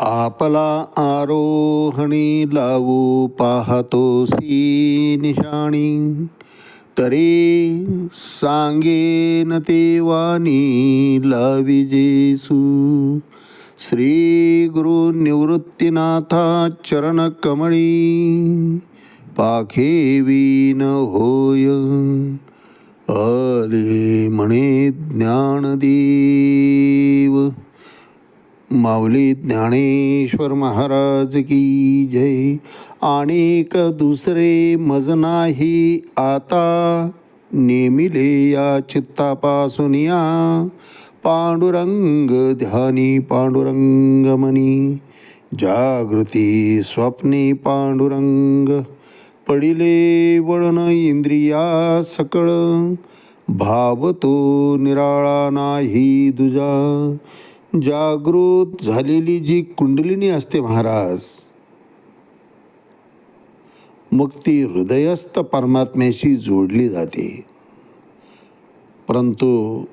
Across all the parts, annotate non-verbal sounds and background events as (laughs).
आपला आरोहणी लावू पाहतोसी निशाणी. तरी सांगेन ते वाणी लावी श्री गुरु निवृत्तीनाथा चरण कमळी पाखे होय. अले म्हणे ज्ञानदेव. माऊली ज्ञानेश्वर महाराज की जय. अनेक दुसरे मज नाही आता नेमिले या चित्तापासून या. पांडुरंग ध्यानी पांडुरंग मनी. जागृती स्वप्ने पांडुरंग. पडिले वळण इंद्रिया सकळ. भाव तो निराळा नाही दुजा. जागृत झालेली जी कुंडलिनी असते महाराज मग ती हृदयस्थ परमात्म्याशी जोडली जाते. परंतु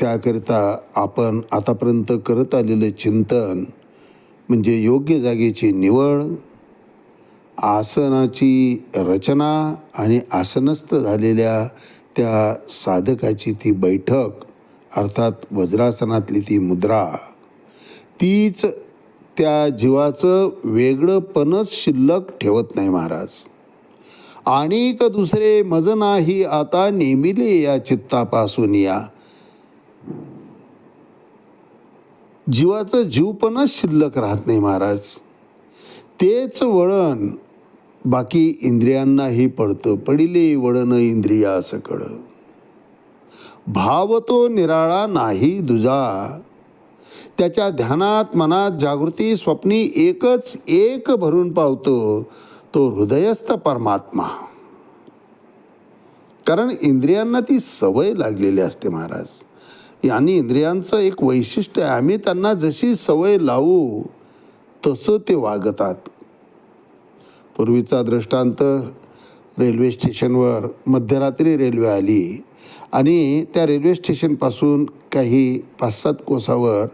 त्याकरिता आपण आतापर्यंत करत आलेलं चिंतन म्हणजे योग्य जागेची निवड आसनाची रचना आणि आसनस्थ झालेल्या त्या साधकाची ती बैठक अर्थात वज्रासनातली ती मुद्रा तीच त्या जीवाचं वेगळंपणच शिल्लक ठेवत नाही महाराज. आणिक दुसरे मज नाही आता नेमिले या चित्तापासून या. जीवाचं जीवपणच शिल्लक राहत नाही महाराज. तेच वळण बाकी इंद्रियांनाही पडतं पडिले वळण इंद्रिया सकळ भाव तो निराळा नाही दुजा. त्याच्या ध्यानात मनात जागृती स्वप्नी एकच एक भरून पावतो तो हृदयस्थ परमात्मा. कारण इंद्रियांना ती सवय लागलेली असते महाराज. आणि इंद्रियांचं एक वैशिष्ट्य आहे आम्ही त्यांना जशी सवय लावू तसं ते वागतात. पूर्वीचा दृष्टांत रेल्वे स्टेशनवर मध्यरात्री रेल्वे आली आणि त्या रेल्वे स्टेशनपासून काही पाच सात कोसावर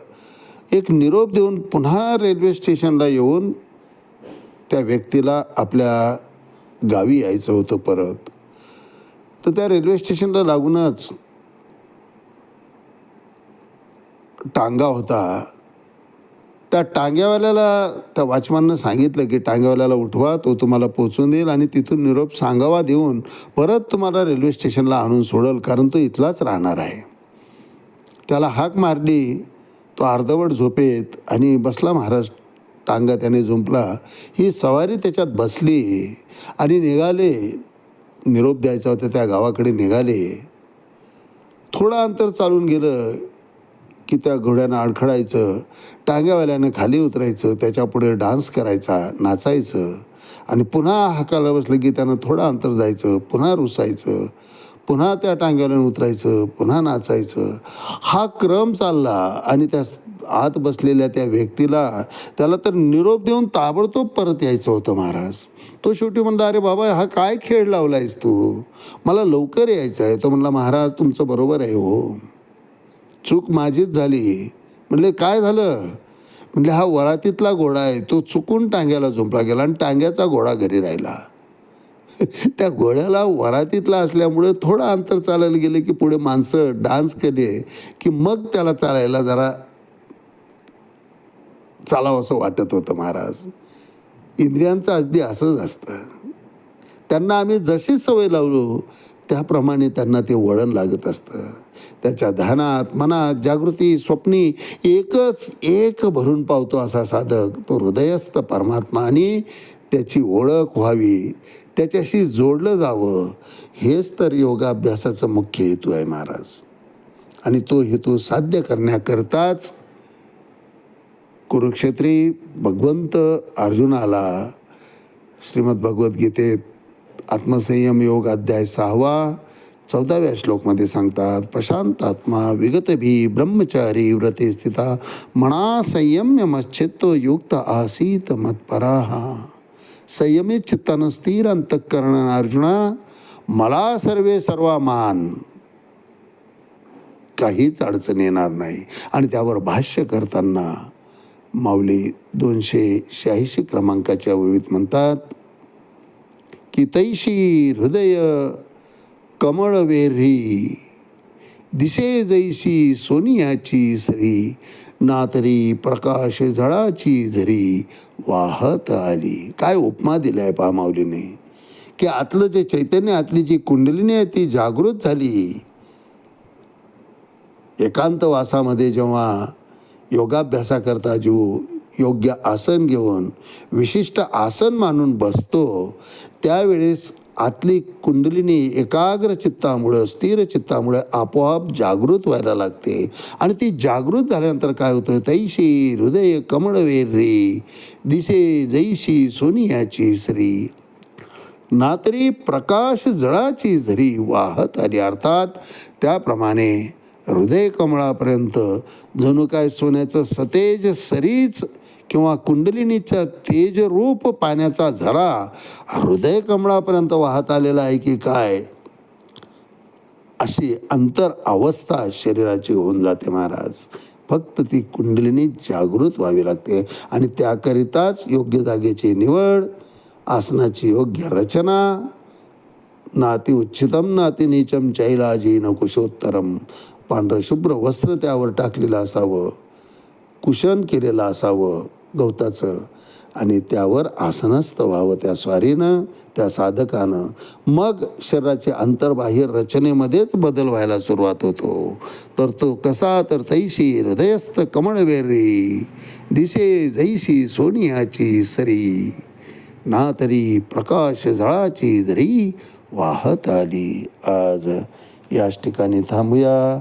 एक निरोप देऊन पुन्हा रेल्वे स्टेशनला येऊन त्या व्यक्तीला आपल्या गावी यायचं होतं परत. तर त्या रेल्वे स्टेशनला लागूनच टांगा होता. त्या टांग्यावाल्याला त्या वॉचमॅननं सांगितलं की टांग्यावाल्याला उठवा तो तुम्हाला पोचून देईल आणि तिथून निरोप सांगावा देऊन परत तुम्हाला रेल्वे स्टेशनला आणून सोडल कारण तो इथलाच राहणार आहे. त्याला हाक मारली तो अर्धवट झोपेत आणि बसला महाराज. टांगा त्याने झुंपला ही सवारी त्याच्यात बसली आणि निघाले. निरोप द्यायचा होता त्या गावाकडे निघाले. थोडं अंतर चालून गेलं. की त्या घोड्यानं अडखडायचं टांग्यावाल्यानं खाली उतरायचं त्याच्यापुढे डान्स करायचा नाचायचं आणि पुन्हा हाकाला बसलं की त्यानं थोडं अंतर जायचं पुन्हा रुसायचं पुन्हा त्या टांग्यावरून उतरायचं पुन्हा नाचायचं. हा क्रम चालला आणि त्या आत बसलेल्या त्या व्यक्तीला त्याला तर निरोप देऊन ताबडतोब परत यायचं होतं महाराज. तो शेवटी म्हणला अरे बाबा हा काय खेळ लावलायस तू? मला लवकर यायचं आहे तो म्हणला महाराज तुमचं बरोबर आहे हो. चूक माझीच झाली. म्हणले काय झालं? म्हणले हा वरातीतला घोडा आहे. तो चुकून टांग्याला झुंपला गेला आणि टांग्याचा घोडा घरी राहिला. (laughs) त्या घोड्याला वरातीतला असल्यामुळे थोडं अंतर चालायला गेले की पुढे माणसं डान्स केले की मग त्याला चालायला जरा चालावं असं वाटत होतं महाराज. इंद्रियांचं अगदी असंच असतं. त्यांना आम्ही जशी सवय लावलो त्याप्रमाणे त्यांना ते वळण लागत असतं. त्याच्या ध्यानात मनात जागृती स्वप्नी एकच एक भरून पावतो असा साधक तो हृदयस्थ परमात्मा आणि त्याची ओळख व्हावी. त्याच्याशी जोडलं जावं. हेच तर योगाभ्यासाचं मुख्य हेतू आहे महाराज. आणि तो हेतू साध्य करण्याकरताच कुरुक्षेत्री भगवंत अर्जुनाला श्रीमद भगवद्गीतेत आत्मसंयम योग अध्याय सहावा चौदाव्या श्लोकमध्ये सांगतात प्रशांत आत्मा विगतभी ब्रह्मचारी व्रते स्थिता म्हणा संयम्य मच्छित्तो युक्त आसीत मत्पराहा संयमित चित्तानं स्थिर अंतःकरण अर्जुना मला सर्वे सर्वमान. काहीच अडचण येणार नाही. आणि त्यावर भाष्य करताना माऊली दोनशे शहाऐंशी क्रमांकाच्या ओळीत म्हणतात की तैशी हृदय कमळवेरी दिसे जैसी सोनियाची सरी नातरी प्रकाश झळाची झरी वाहत आली. काय उपमा दिलाय आहे पामावलीने की आतलं जे चैतन्य आतली जी कुंडलिनी आहे ती जागृत झाली. एकांतवासामध्ये जेव्हा योगाभ्यासाकरता जीव योग्य आसन घेऊन विशिष्ट आसन मानून बसतो त्यावेळेस आतली कुंडलिनी एकाग्र चित्तामुळं स्थिर चित्तामुळे आपोआप जागृत व्हायला लागते. आणि ती जागृत झाल्यानंतर काय होतं? तैशी हृदय कमळवेर्री दिसे जैशी सोनियाची श्री. नातरी प्रकाश जळाची झरी वाहत आली. अर्थात त्याप्रमाणे हृदय कमळापर्यंत जणू काय सोन्याचं सतेज सरीच किंवा कुंडलिनीचा तेजरूप पाण्याचा झरा हृदय कमळापर्यंत वाहत आलेला आहे की काय? अशी अंतर अवस्था शरीराची होऊन जाते महाराज. फक्त ती कुंडलिनी जागृत व्हावी लागते आणि त्याकरिताच योग्य जागेची निवड आसनाची योग्य रचना नाती उच्चितम नाती नीचम चैलाजी न कुशोत्तरम पांढरं शुभ्र वस्त्र त्यावर टाकलेलं असावं कुशन केलेलं असावं. गवताचं आणि त्यावर आसनस्थ व्हावं त्या स्वारीनं त्या साधकानं. मग शरीराचे अंतर्बाह्य रचनेमध्येच बदल व्हायला सुरुवात होतो. तर तो कसा? तर तैशी हृदयस्थ कमळवेरी. दिसे जैशी सोनियाची सरी. ना तरी प्रकाश झळाची जरी वाहत आली आज. याच ठिकाणी थांबूया.